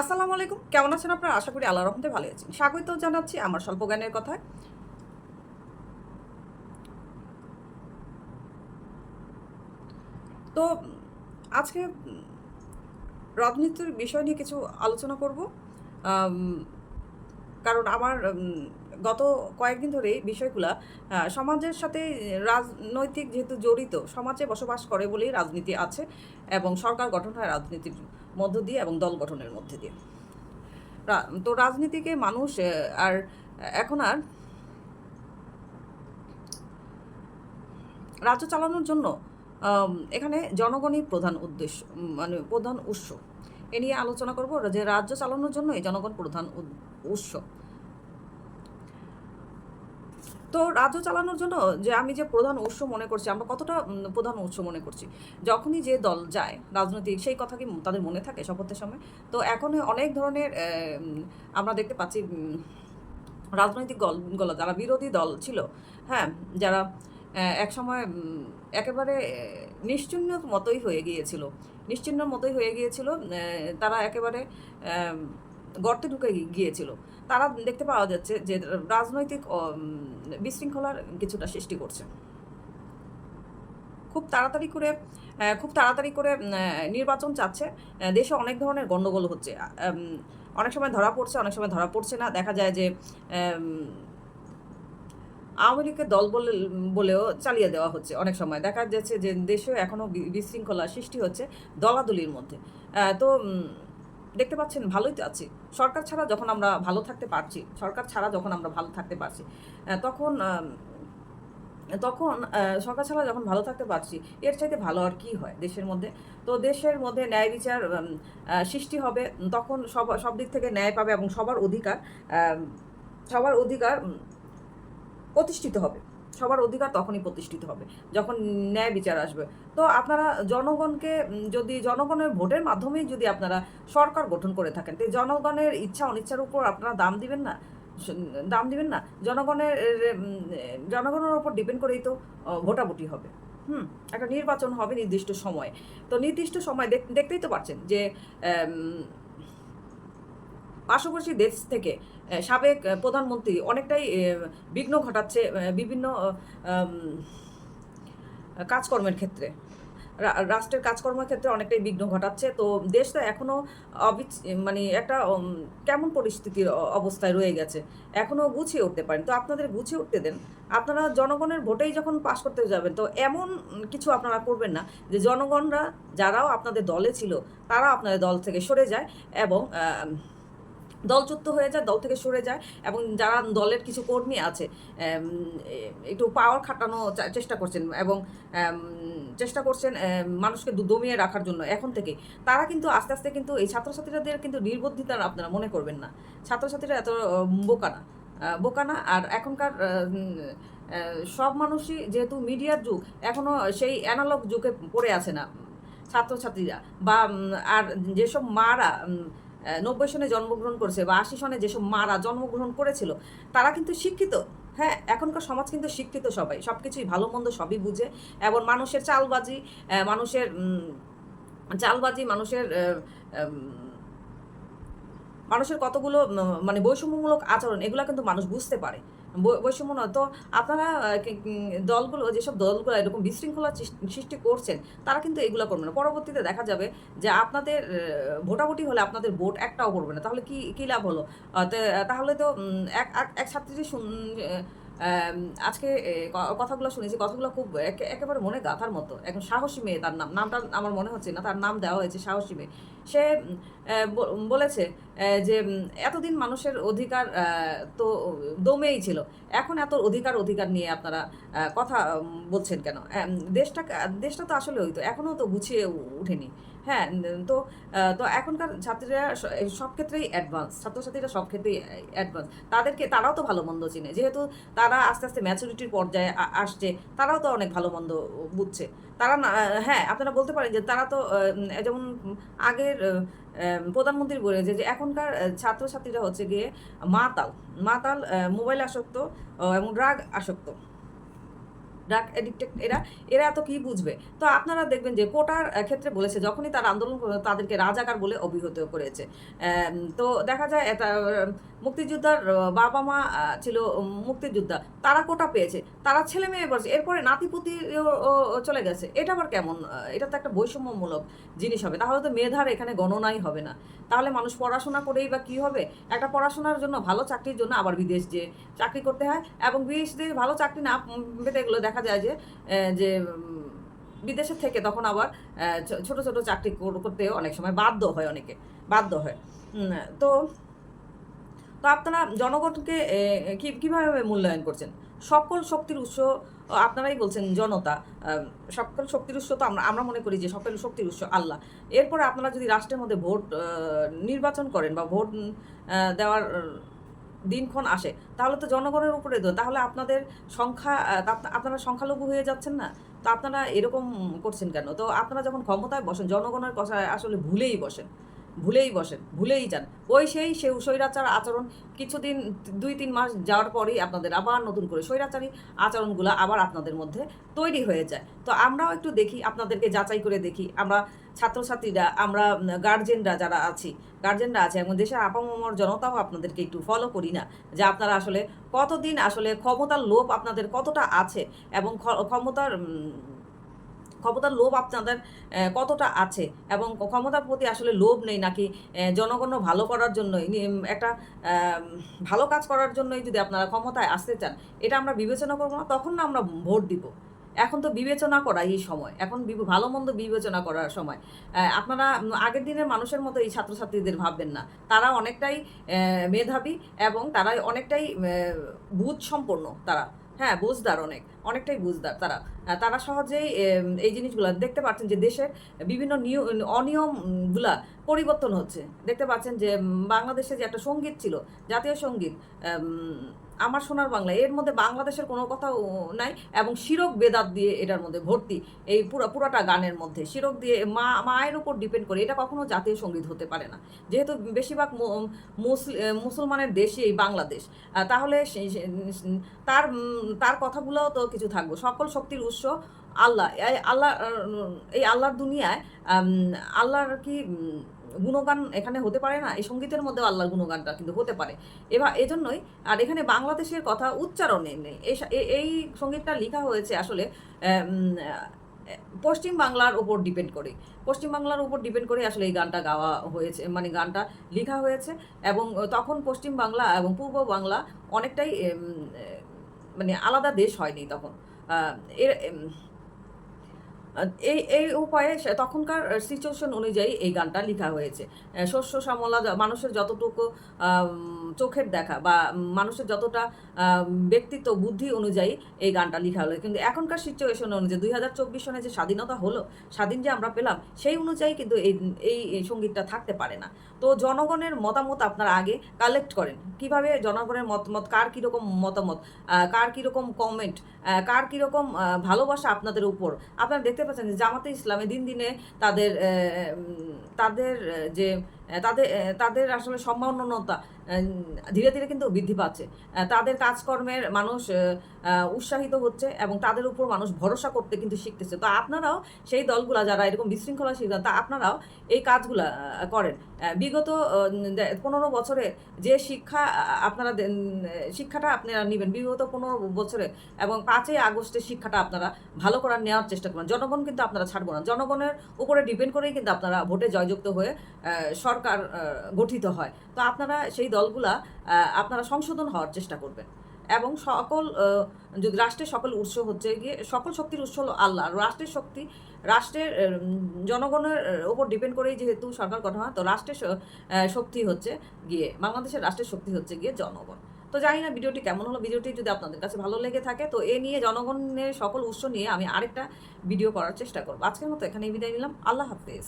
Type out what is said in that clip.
আসসালামু আলাইকুম। কেমন আছেন আপনারা? আশা করি আল্লাহ রহমতে ভালো আছেন। স্বাগত জানাচ্ছি আমার স্বল্প জ্ঞানের কথায়। তো, আজকে রাজনীতির বিষয় নিয়ে কিছু আলোচনা করব। কারণ আমার গত কয়েকদিন ধরে বিষয়গুলা সমাজের সাথে রাজনৈতিক যেহেতু জড়িত, সমাজে বসবাস করে বলেই রাজনীতি আছে এবং সরকার গঠন হয় রাজনীতির মধ্য দিয়ে এবং দল গঠনের মধ্যে দিয়ে। তো রাজনীতিকে মানুষ আর এখন আর রাজ্য চালানোর জন্য এখানে জনগণই প্রধান উদ্দেশ্য মানে প্রধান উৎস। এ নিয়ে আলোচনা করব যে রাজ্য চালানোর জন্যই জনগণ প্রধান উৎস। তো রাজ্য চালানোর জন্য যে আমি যে প্রধান উৎস মনে করছি আমরা কতটা প্রধান উৎস মনে করছি? যখনই যে দল যায় রাজনৈতিক সেই কথা কি তাদের মনে থাকে শপথের সময়? তো এখন অনেক ধরনের আমরা দেখতে পাচ্ছি রাজনৈতিক দলগুলো যারা বিরোধী দল ছিল হ্যাঁ যারা আহ, একসময় উম, একেবারে আহ, নিশ্চিহ্ন মতোই হয়ে গিয়েছিল। নিশ্চিহ্ন মতোই হয়ে গিয়েছিল তারা একেবারে গর্তে ঢুকে গিয়েছিল। তারা দেখতে পাওয়া যাচ্ছে যে রাজনৈতিক বিশৃঙ্খলার কিছুটা সৃষ্টি করছে। খুব তাড়াতাড়ি করে খুব তাড়াতাড়ি করে নির্বাচন চাচ্ছে। দেশে অনেক ধরনের গণ্ডগোল হচ্ছে। অনেক সময় ধরা পড়ছে, অনেক সময় ধরা পড়ছে না। দেখা যায় যে আওয়ামী লীগের দল বলে, বলেও চালিয়ে দেওয়া হচ্ছে অনেক সময়। দেখা যাচ্ছে যে দেশেও এখনও বিশৃঙ্খলা সৃষ্টি হচ্ছে দলাদলির মধ্যে। তো দেখতে পাচ্ছেন, ভালোই তো আছি। সরকার ছাড়া যখন আমরা ভালো থাকতে পারছি, সরকার ছাড়া যখন আমরা ভালো থাকতে পারছি তখন তখন সরকার ছাড়া যখন ভালো থাকতে পারছি, এর চাইতে ভালো আর কি হয় দেশের মধ্যে? তো দেশের মধ্যে ন্যায় বিচার সৃষ্টি হবে, তখন সব সব দিক থেকে ন্যায় পাবে এবং সবার অধিকার সবার অধিকার প্রতিষ্ঠিত হবে। সবার অধিকার তখনই প্রতিষ্ঠিত হবে, যখন ন্যায় বিচার আসবে। তো আপনারা জনগণকে যদি জনগণের ভোটের মাধ্যমেই যদি আপনারা সরকার গঠন করে থাকেন, তো জনগণের ইচ্ছা অনিচ্ছার উপর আপনারা দাম দিবেন না? দাম দিবেন না? জনগণের জনগণের ওপর ডিপেন্ড করেই তো ভোটাভুটি হবে। হুম, একটা নির্বাচন হবে নির্দিষ্ট সময়ে। তো নির্দিষ্ট সময় দেখতেই তো পারছেন যে পার্শ্ববর্তী দেশ থেকে সাবেক প্রধানমন্ত্রী অনেকটাই বিঘ্ন ঘটাচ্ছে বিভিন্ন কাজকর্মের ক্ষেত্রে। রাষ্ট্রের কাজকর্মের ক্ষেত্রে অনেকটাই বিঘ্ন ঘটাচ্ছে। তো দেশটা এখনও মানে একটা কেমন পরিস্থিতির অবস্থায় রয়ে গেছে এখনও গুছিয়ে উঠতে পারেন। তো আপনাদের গুছিয়ে উঠতে দেন। আপনারা জনগণের ভোটেই যখন পাশ করতে যাবেন, তো এমন কিছু আপনারা করবেন না যে জনগণরা, যারাও আপনাদের দলে ছিল তারা আপনাদের দল থেকে সরে যায় এবং দলচ্যুত হয়ে যায়, দল থেকে সরে যায় এবং যারা দলের কিছু কর্মী আছে একটু পাওয়ার খাটানো চেষ্টা করছেন এবং চেষ্টা করছেন মানুষকে দমিয়ে রাখার জন্য এখন থেকে, তারা কিন্তু আস্তে আস্তে কিন্তু এই ছাত্রছাত্রীদের কিন্তু নির্বুদ্ধিতা আপনারা মনে করবেন না। ছাত্রছাত্রীরা এত বোকা না বোকা না, আর এখনকার সব মানুষই যেহেতু মিডিয়ার যুগ এখনও সেই অ্যানালগ যুগে পড়ে আছে না, ছাত্রছাত্রীরা বা আর যেসব মারা নব্বই সনে জন্মগ্রহণ করেছে বা আশি সনে যেসব মারা জন্মগ্রহণ করেছিল, তারা কিন্তু শিক্ষিত। হ্যাঁ এখনকার সমাজ কিন্তু শিক্ষিত সবাই। সব কিছুই ভালো মন্দ সবই বুঝে। এবং মানুষের চালবাজি মানুষের চালবাজি, মানুষের মানুষের কতগুলো মানে বৈষম্যমূলক আচরণ, এগুলো কিন্তু মানুষ বুঝতে পারে। বৈষম্য তো আপনারা দলগুলো, যেসব দলগুলো এরকম বিশৃঙ্খলা সৃষ্টি- করছেন, তারা কিন্তু এগুলো করবে না। পরবর্তীতে দেখা যাবে যে আপনাদের ভোটাভুটি হলে আপনাদের ভোট একটাও করবে না। তাহলে কি, কী লাভ হলো? তাহলে তো এক, এক- ছাত্রী আজকে কথাগুলো শুনেছি, কথাগুলো খুব একে- একেবারে মনে গাথার মতো। এখন সাহসী মেয়ে, তার নাম, নামটা আমার মনে হচ্ছে না, তার নাম দেওয়া হয়েছে সাহসী মেয়ে। সে বলেছে যে এতদিন মানুষের অধিকার তো দমেই ছিল। এখন এত অধিকার অধিকার নিয়ে আপনারা কথা বলছেন কেন? দেশটা দেশটা তো আসলে হইতো এখনও তো গুছিয়ে উঠেনি। হ্যাঁ তো তো এখনকার ছাত্রীরা সব ক্ষেত্রেই অ্যাডভান্স ছাত্রছাত্রীরা সব ক্ষেত্রেই অ্যাডভান্স তাদেরকে, তারাও তো ভালো মন্দ চিনে। যেহেতু তারা আস্তে আস্তে ম্যাচুরিটির পর্যায়ে আসছে, তারাও তো অনেক ভালো মন্দ বুঝছে। তারা না হ্যাঁ আপনারা বলতে পারেন যে তারা তো যেমন আগের প্রধানমন্ত্রী বলে যে এখনকার ছাত্রছাত্রীরা হচ্ছে গিয়ে মাতাল মাতাল মোবাইল আসক্ত এবং ড্রাগ আসক্ত। ড্রাগ অ্যাডিক্টেড এরা এরা এত কী বুঝবে? তো আপনারা দেখবেন যে কোটার ক্ষেত্রে বলেছে, যখনই তার আন্দোলন তাদেরকে রাজাকার বলে অভিহিত করেছে। তো দেখা যায় মুক্তিযোদ্ধার বাবা মা ছিল মুক্তিযোদ্ধা। তারা কোটা পেয়েছে, তারা ছেলে মেয়ে বলছে, এরপরে নাতিপুতি চলে গেছে। এটা আবার কেমন? এটা তো একটা বৈষম্যমূলক জিনিস হবে। তাহলে তো মেধার এখানে গণনাই হবে না। তাহলে মানুষ পড়াশোনা করেই বা কি হবে? একটা পড়াশোনার জন্য, ভালো চাকরির জন্য আবার বিদেশ যে চাকরি করতে হয় এবং বিদেশ দিয়ে ভালো চাকরি না পেতে গেলে দেখা যায় যে যে উম, বিদেশের থেকে তখন আবার ছোট ছোট চাকরি কর- করতে অনেক সময় বাধ্য হয় অনেকে বাধ্য হয়। তো তো আপনারা জনগণকে কীভাবে মূল্যায়ন করছেন? সকল শক্তির উৎস আপনারাই বলছেন জনতা সকল শক্তির উৎস তো আমরা আমরা মনে করি যে সকল শক্তির উৎস আল্লাহ। এরপরে আপনারা যদি রাষ্ট্রের মধ্যে ভোট নির্বাচন করেন বা ভোট দেওয়ার দিনক্ষণ আসে। তাহলে তো জনগণের উপরে তো, তাহলে আপনাদের সংখ্যা আপনারা সংখ্যালঘু হয়ে যাচ্ছেন না? তো আপনারা এরকম করছেন কেন? তো আপনারা যখন ক্ষমতায় বসেন, জনগণের কথা আসলে ভুলেই বসেন। ভুলেই বসেন, ভুলেই যান। ওই সেই সে স্বৈরাচার আচরণ কিছুদিন, দুই তিন মাস যাওয়ার পরেই আপনাদের আবার নতুন করে স্বৈরাচারী আচরণগুলো আবার আপনাদের মধ্যে তৈরি হয়ে যায়। তো আমরাও একটু দেখি, আপনাদেরকে যাচাই করে দেখি। আমরা ছাত্রছাত্রীরা, আমরা গার্জেনরা যারা আছি গার্জেনরা আছে এবং দেশের আপামর জনতাও আপনাদেরকে একটু ফলো করি না, যে আপনারা আসলে কতদিন আসলে ক্ষমতার লোভ আপনাদের কতটা আছে এবং ক্ষমতার ক্ষমতার লোভ আপনাদের কতটা আছে? এবং ক্ষমতার প্রতি আসলে লোভ নেই নাকি? জনগণ ভালো করার জন্যই নি- একটা ভালো কাজ করার জন্যই যদি আপনারা ক্ষমতায় আসতে চান, এটা আমরা বিবেচনা করব না, তখন না আমরা ভোট দিব। এখন তো বিবেচনা করা এই সময়। এখন ভালো মন্দ বিবেচনা করার সময়। আপনারা আগের দিনের মানুষের মতো এই ছাত্রছাত্রীদের ভাববেন না। তারা অনেকটাই মেধাবী এবং তারা অনেকটাই বুঝ সম্পন্ন তারা। হ্যাঁ বুঝদার অনেক, অনেকটাই বুঝদার তারা। তারা সহজেই এই জিনিসগুলো, দেখতে পাচ্ছেন যে দেশের বিভিন্ন নিয়ম অনিয়মগুলা পরিবর্তন হচ্ছে। দেখতে পাচ্ছেন যে বাংলাদেশে যে একটা সংগীত ছিল, জাতীয় সংগীত আমার সোনার বাংলা, এর মধ্যে বাংলাদেশের কোনো কথাও নাই এবং শিরক বেদাত দিয়ে এটার মধ্যে ভর্তি, এই পুরো, পুরোটা গানের মধ্যে। শিরক দিয়ে মা, মায়ের উপর ডিপেন্ড করে এটা কখনো জাতীয় সংগীত হতে পারে না। যেহেতু বেশিরভাগ মুসলি- মুসলমানের দেশই এই বাংলাদেশ তাহলে তার তার কথাগুলোও তো কিছু থাকবে। সকল শক্তির উৎস আল্লাহ। এই আল্লাহ, এই আল্লাহর দুনিয়ায় আল্লাহর কি গুণগান এখানে হতে পারে না, এই সঙ্গীতের মধ্যে আল্লাহর গুণগানটা কিন্তু হতে পারে। এবার এজন্যই, আর এখানে বাংলাদেশের কথা উচ্চারণে নেই এই সঙ্গীতটা লেখা হয়েছে আসলে পশ্চিম বাংলার উপর ডিপেন্ড করে। পশ্চিম বাংলার উপর ডিপেন্ড করে আসলে এই গানটা গাওয়া হয়েছে মানে গানটা লেখা হয়েছে, এবং তখন পশ্চিম বাংলা এবং পূর্ব বাংলা অনেকটাই মানে আলাদা দেশ হয়নি তখন। এর এই এই উপায়ে তখনকার সিচুয়েশন অনুযায়ী এই গানটা লেখা হয়েছে। শস্য, শ্যামলা মানুষের যতটুকু চোখের দেখা বা মানুষের যতটা ব্যক্তিত্ব, বুদ্ধি অনুযায়ী এই গানটা লেখা হলো। কিন্তু এখনকার সিচুয়েশন অনুযায়ী, দুই হাজার চব্বিশ সনে যে স্বাধীনতা হলো, স্বাধীন যে আমরা পেলাম, সেই অনুযায়ী কিন্তু এই এই সঙ্গীতটা থাকতে পারে না। তো জনগণের মতামত আপনারা আগে কালেক্ট করেন। কীভাবে জনগণের মতামত কার কীরকম মতামত কার কীরকম কমেন্ট কার কীরকম ভালোবাসা আপনাদের উপর, আপনারা দেখতে পাচ্ছেন জামাতে ইসলামে দিন দিনে তাদের তাদের যে তাদের তাদের আসলে সম্মাননতা ধীরে ধীরে কিন্তু বৃদ্ধি পাচ্ছে। তাদের কাজকর্মের মানুষ উৎসাহিত হচ্ছে এবং তাদের উপর মানুষ ভরসা করতে কিন্তু শিখতেছে। তো আপনারাও সেই দলগুলা যারা এরকম বিশৃঙ্খলা শিখা তা আপনারাও এই কাজগুলা করেন। বিগত পনেরো বছরে যে শিক্ষা আপনারা শিক্ষাটা আপনারা নেবেন, বিগত পনেরো বছরে এবং পাঁচই আগস্টের শিক্ষাটা আপনারা ভালো করার নেওয়ার চেষ্টা করবেন জনগণ কিন্তু আপনারা ছাড়বো না। জনগণের উপরে ডিপেন্ড করেই কিন্তু আপনারা ভোটে জয়যুক্ত হয়ে সরকার গঠিত হয়। তো আপনারা সেই দলগুলা আপনারা সংশোধন হওয়ার চেষ্টা করবেন। এবং সকল যদি রাষ্ট্রের সকল উৎস হচ্ছে গিয়ে, সকল শক্তির উৎস হলো আল্লাহ। রাষ্ট্রের শক্তি, রাষ্ট্রের জনগণের ওপর ডিপেন্ড করেই যেহেতু সরকার গঠন হয়, তো রাষ্ট্রের শক্তি হচ্ছে গিয়ে, বাংলাদেশের রাষ্ট্রের শক্তি হচ্ছে গিয়ে জনগণ। তো জানি না ভিডিওটি কেমন হলো। ভিডিওটি যদি আপনাদের কাছে ভালো লেগে থাকে, তো এ নিয়ে জনগণের সকল উৎস নিয়ে আমি আরেকটা ভিডিও করার চেষ্টা করব। আজকের মতো এখানেই বিদায় নিলাম। আল্লাহ হাফেজ।